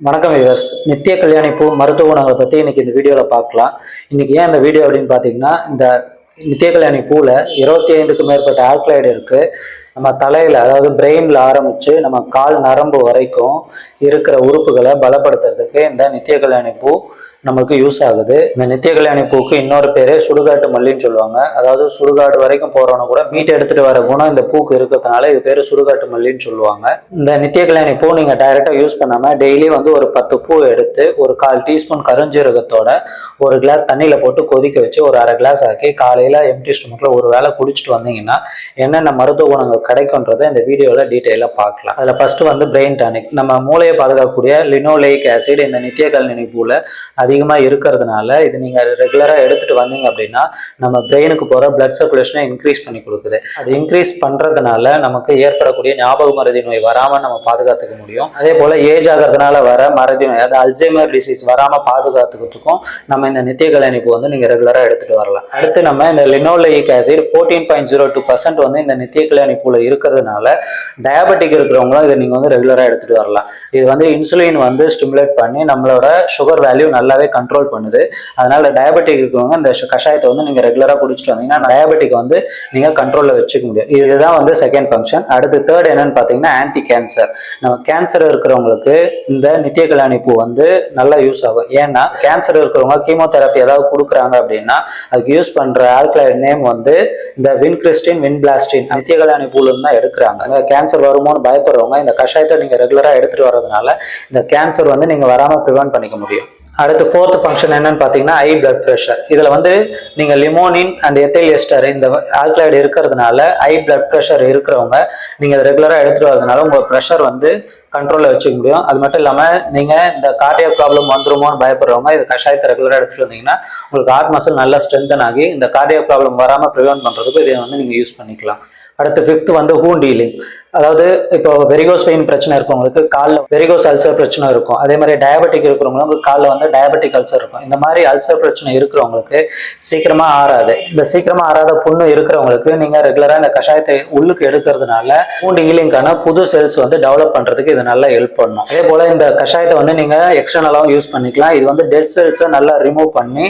வணக்கம் விவர்ஸ் நித்திய கல்யாணி பூ மருத்துவ குணங்களை பற்றி இன்றைக்கி இந்த வீடியோவில் பார்க்கலாம். இன்றைக்கி ஏன் இந்த வீடியோ அப்படின்னு பார்த்தீங்கன்னா இந்த நித்திய கல்யாணி பூவில் இருபத்தி ஐந்துக்கும் மேற்பட்ட ஆல்கலைடு இருக்குது நம்ம தலையில் அதாவது பிரெயினில் ஆரம்பித்து நம்ம கால் நரம்பு வரைக்கும் இருக்கிற உறுப்புகளை பலப்படுத்துறதுக்கு இந்த நித்திய கல்யாணி பூ நமக்கு யூஸ் ஆகுது. இந்த நித்திய கல்யாணி பூக்கு இன்னொரு பேரு சுடுகாட்டு மல்லின்னு சொல்லுவாங்க. அதாவது சுடுகாடு வரைக்கும் போறவன கூட மீட்டை எடுத்துட்டு வர குணம் இந்த பூக்கு இருக்கிறதுனால இது பேரு சுடுகாட்டு மல்லின்னு சொல்லுவாங்க. இந்த நித்திய கல்யாணி பூ நீங்க டைரக்டா யூஸ் பண்ணாம டெய்லி வந்து ஒரு பத்து பூ எடுத்து ஒரு கால் டீஸ்பூன் கருஞ்சீரகத்தோட ஒரு கிளாஸ் தண்ணியில போட்டு கொதிக்க வச்சு ஒரு அரை கிளாஸ் ஆக்கி காலையில எம்டி ஸ்டொமக்ல ஒரு வேளை குடிச்சிட்டு வந்தீங்கன்னா என்னென்ன மருத்துவ குணங்கள் கிடைக்கும்ன்றதை இந்த வீடியோல டீட்டெயிலாக பார்க்கலாம். அதுல ஃபர்ஸ்ட் வந்து பிரெயின் டானிக் நம்ம மூளையை பாதுகாக்கக்கூடிய லினோலேக் ஆசிட் இந்த நித்திய கல்யாணி பூல அதிகமாக இருக்கிறதுனால இது நீங்கள் ரெகுலராக எடுத்துகிட்டு வந்தீங்க அப்படின்னா நம்ம பிரெயினுக்கு போகிற பிளட் சர்க்குலேஷனை இன்க்ரீஸ் பண்ணி கொடுக்குது. அது இன்க்ரீஸ் பண்ணுறதுனால நமக்கு ஏற்படக்கூடிய ஞாபக மருதி நோய் வராமல் நம்ம பாதுகாத்துக்க முடியும். அதே போல் ஏஜ் ஆகிறதுனால வர மருதி நோய் அதாவது அல்சைமர் டிசீஸ் வராமல் பாதுகாத்துக்கிறதுக்கும் நம்ம இந்த நித்திய கல்யாணிப்பு வந்து நீங்கள் ரெகுலராக எடுத்துகிட்டு வரலாம். அடுத்து நம்ம இந்த linoleic acid fourteen point zero two percent வந்து இந்த நித்திய கல்யாணிப்பூவில் இருக்கிறதுனால டயபெட்டிக் இருக்கிறவங்களும் இதை நீங்கள் வந்து ரெகுலராக எடுத்துகிட்டு வரலாம். இது வந்து இன்சுலின் வந்து ஸ்டிமுலேட் பண்ணி நம்மளோட சுகர் வேல்யூ நல்லாவே கண்ட்ரோல் பண்ணுது. அதனால டயபெட்டிக் இருக்கிறவங்க இந்த கஷாயத்தை வந்து நீங்கள் ரெகுலராக குடிச்சிட்டு வந்தீங்கன்னா டயபெட்டிக் வந்து நீங்கள் கண்ட்ரோலில் வச்சுக்க முடியும். இதுதான் வந்து செகண்ட் ஃபங்க்ஷன் அடுத்து தேர்ட் என்னன்னு பார்த்தீங்கன்னா ஆன்டி கேன்சர் நம்ம கேன்சர் இருக்கிறவங்களுக்கு இந்த நித்திய கல்யாணி பூ வந்து நல்லா யூஸ் ஆகும். ஏன்னா கேன்சர் இருக்கிறவங்க கீமோதெரப்பி ஏதாவது கொடுக்குறாங்க அப்படின்னா அதுக்கு யூஸ் பண்ணுற ஆல்கலைட் நேம் வந்து இந்த வின்கிறிஸ்டின் வின்பிளாஸ்டின் நித்திய கல்யாணி பூல தான் எடுக்கிறாங்க. கேன்சர் வருமோன்னு பயப்படுறவங்க இந்த கஷாயத்தை நீங்கள் ரெகுலராக எடுத்துகிட்டு வர்றதுனால இந்த கேன்சர் வந்து நீங்கள் வராமல் ப்ரிவென்ட் பண்ணிக்க முடியும். அடுத்து ஃபோர்த் ஃபங்க்ஷன் என்னன்னு பார்த்தீங்கன்னா ஐ பிளட் ப்ரெஷர் இதில் வந்து நீங்கள் லிமோனின் அண்ட் எத்தைல் எஸ்டர் இந்த ஆல்கலைடு இருக்கிறதுனால ஐ பிளட் ப்ரெஷர் இருக்கிறவங்க நீங்கள் ரெகுலராக எடுத்துகிட்டு வரதுனால உங்கள் ப்ரெஷர் வந்து கண்ட்ரோலில் வச்சுக்க முடியும். அது மட்டும் இல்லாமல் நீங்கள் இந்த கார்டியோ ப்ராப்ளம் வந்துருமோன்னு பயப்படுறவங்க இது கஷாயத்தை ரெகுலராக எடுத்துகிட்டு வந்தீங்கன்னா உங்களுக்கு ஹார்ட் மசில் நல்லா ஸ்ட்ரென்தன் ஆகி இந்த கார்டியோ ப்ராப்ளம் வராமல் ப்ரிவென்ட் பண்ணுறதுக்கு இதை வந்து நீங்கள் யூஸ் பண்ணிக்கலாம். அடுத்து ஃபிஃப்த் வந்து ஹூன் டீலிங் அதாவது இப்போ வெரிகோஸ் வெயின் பிரச்சனை இருக்கவங்களுக்கு காலில் வெரிகோஸ் அல்சர் பிரச்சனை இருக்கும். அதே மாதிரி டயபெட்டிக் இருக்கிறவங்களுக்கு காலில் வந்து டயபெட்டிக் அல்சர் இருக்கும். இந்த மாதிரி அல்சர் பிரச்சனை இருக்கிறவங்களுக்கு சீக்கிரமாக ஆறாது. இந்த சீக்கிரமாக ஆறாத புண்ணு இருக்கிறவங்களுக்கு நீங்கள் ரெகுலராக இந்த கஷாயத்தை உள்ளுக்கு எடுக்கிறதுனால பூண்டு ஹீலிங்கான புது செல்ஸ் வந்து டெவலப் பண்ணுறதுக்கு இது நல்லா ஹெல்ப் பண்ணும். அதே போல் இந்த கஷாயத்தை வந்து நீங்கள் எக்ஸ்டர்னலாகவும் யூஸ் பண்ணிக்கலாம். இது வந்து டெட் செல்ஸை நல்லா ரிமூவ் பண்ணி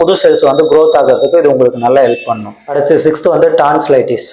புது செல்ஸ் வந்து க்ரோத் ஆகிறதுக்கு இது உங்களுக்கு நல்லா ஹெல்ப் பண்ணும். அடுத்து சிக்ஸ்த்து வந்து டான்ஸ்லைட்டிஸ்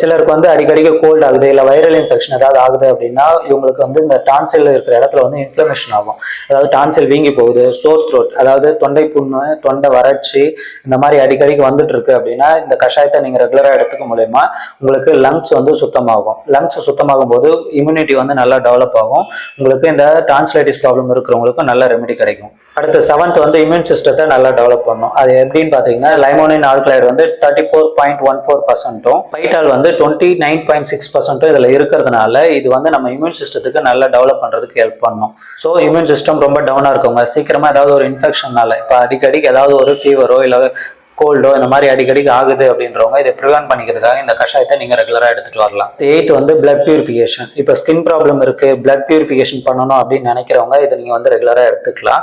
சிலருக்கு வந்து அடிக்கடிக்கு கோல்டு ஆகுது இல்லை வைரல் இன்ஃபெக்ஷன் ஏதாவது ஆகுது அப்படின்னா இவங்களுக்கு வந்து இந்த டான்சில் இருக்கிற இடத்துல வந்து இன்ஃப்ளமேஷன் ஆகும். அதாவது டான்சில் வீங்கி போகுது சோர் த்ரோட் அதாவது தொண்டை புண்ணு தொண்டை வறட்சி இந்த மாதிரி அடிக்கடிக்கு வந்துட்டு இருக்கு அப்படின்னா இந்த கஷாயத்தை நீங்கள் ரெகுலராக எடுத்துக்க மூலயமா உங்களுக்கு லங்ஸ் வந்து சுத்தமாகும். லங்ஸ் சுத்தமாகும் போது இம்யூனிட்டி வந்து நல்லா டெவலப் ஆகும். உங்களுக்கு இந்த டான்ஸ்லைட்டிஸ் ப்ராப்ளம் இருக்கிறவங்களுக்கு நல்ல ரெமெடி கிடைக்கும். அடுத்து செவன்த் வந்து இம்யூன் சிஸ்டத்தை நல்லா டெவலப் பண்ணும். அது எப்படின்னு பார்த்தீங்கன்னா லைமோனின் ஆல்கலைடு வந்து thirty four point one four பர்சன்ட்டும் பைட்டால் வந்து டுவெண்ட்டி நைன் பாயிண்ட் சிக்ஸ் பர்சன்ட்டும் இதில் இருக்கிறதுனால இது வந்து நம்ம இம்யூன் சிஸ்டத்துக்கு நல்லா டெவலப் பண்ணுறதுக்கு ஹெல்ப் பண்ணும். ஸோ இம்யூன் சிஸ்டம் ரொம்ப டவுனாக இருக்கவங்க சீக்கிரமாக ஏதாவது ஒரு இன்ஃபெக்ஷனால இப்போ அடிக்கடிக்கு ஏதாவது ஒரு ஃபீவரோ இல்லை கோல்டோ இந்த மாதிரி அடிக்கடிக்கு ஆகுது அப்படின்றவங்க இதை ப்ரிவென்ட் பண்ணிக்கிறதுக்காக இந்த கஷாயத்தை நீங்கள் ரெகுலராக எடுத்துகிட்டு வரலாம். எயித் வந்து பிளட் பியூரிஃபிகேஷன் இப்போ ஸ்கின் ப்ராப்ளம் இருக்குது பிளட் பியூரிஃபிகேஷன் பண்ணணும் அப்படின்னு நினைக்கிறவங்க இதை நீங்கள் வந்து ரெகுலராக எடுத்துக்கலாம்.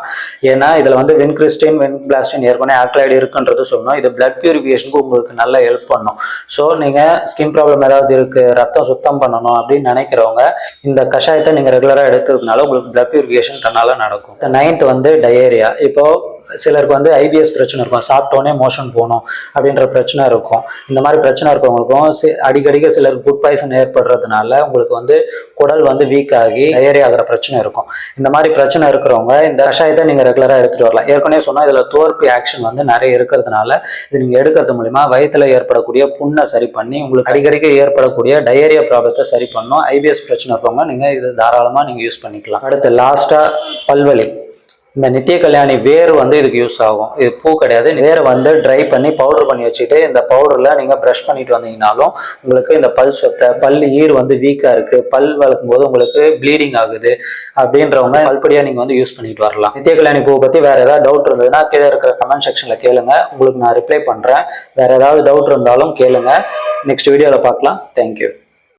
ஏன்னா இதில் வந்து வின்கிறிஸ்டின் வின்பிளாஸ்டின் ஏற்கனவே ஆக்லைடு இருக்குன்றது சொன்னோம். இது பிளட் பியூரிஃபிகேஷனுக்கு உங்களுக்கு நல்லா ஹெல்ப் பண்ணும். ஸோ நீங்கள் ஸ்கின் ப்ராப்ளம் ஏதாவது இருக்குது ரத்தம் சுத்தம் பண்ணணும் அப்படின்னு நினைக்கிறவங்க இந்த கஷாயத்தை நீங்கள் ரெகுலராக எடுத்ததுனால உங்களுக்கு பிளட் பியூரிஃபிகேஷன் தன்னால் நடக்கும். நைன்த் வந்து டயேரியா இப்போது சிலருக்கு வந்து ஐபிஎஸ் பிரச்சனை இருக்கும். சாப்பிட்டோன்னே மோஷன் போகணும் அப்படின்ற பிரச்சனை இருக்கும். இந்த மாதிரி பிரச்சனை இருக்கவங்களுக்கும் சி- அடிக்கடிக்கு சிலருக்கு ஃபுட் பாய்சன் ஏற்படுறதுனால உங்களுக்கு வந்து குடல் வந்து வீக் ஆகி டயேரியா ஆகிற பிரச்சனை இருக்கும். இந்த மாதிரி பிரச்சனை இருக்கிறவங்க இந்த கஷாயத்தை நீங்கள் ரெகுலராக எடுத்துகிட்டு வரலாம். ஏற்கனவே சொன்னால் இதில் தோற்பி ஆக்ஷன் வந்து நிறைய இருக்கிறதுனால இது நீங்கள் எடுக்கிறது மூலிமா வயிற்றில் ஏற்படக்கூடிய புண்ணை சரி பண்ணி உங்களுக்கு அடிக்கடிக்க ஏற்படக்கூடிய டயரியா ப்ராப்ளத்தை சரி பண்ணும் ஐபிஎஸ் பிரச்சனை இருக்கவங்க நீங்கள் இது தாராளமாக நீங்கள் யூஸ் பண்ணிக்கலாம். அடுத்து லாஸ்ட்டாக பல்வலி. இந்த நித்திய கல்யாணி வேர் வந்து இதுக்கு யூஸ் ஆகும். இது பூ கிடையாது. வேரை வந்து ட்ரை பண்ணி பவுடர் பண்ணி வச்சுட்டு இந்த பவுடரில் நீங்கள் ப்ரஷ் பண்ணிட்டு வந்தீங்கனாலும் உங்களுக்கு இந்த பல் சொத்தை பல் ஈர் வந்து வீக்காக இருக்குது பல் வளர்க்கும் போது உங்களுக்கு ப்ளீடிங் ஆகுது அப்படின்றவங்க பல்படியாக நீங்கள் வந்து யூஸ் பண்ணிட்டு வரலாம். நித்திய கல்யாணி பூவை பற்றி வேறு ஏதாவது டவுட் இருந்ததுன்னா கீழே இருக்கிற கமெண்ட் செக்ஷனில் கேளுங்க. உங்களுக்கு நான் ரிப்ளை பண்ணுறேன் வேறு ஏதாவது டவுட் இருந்தாலும் கேளுங்க. நெக்ஸ்ட் வீடியோவில் பார்க்கலாம். தேங்க்யூ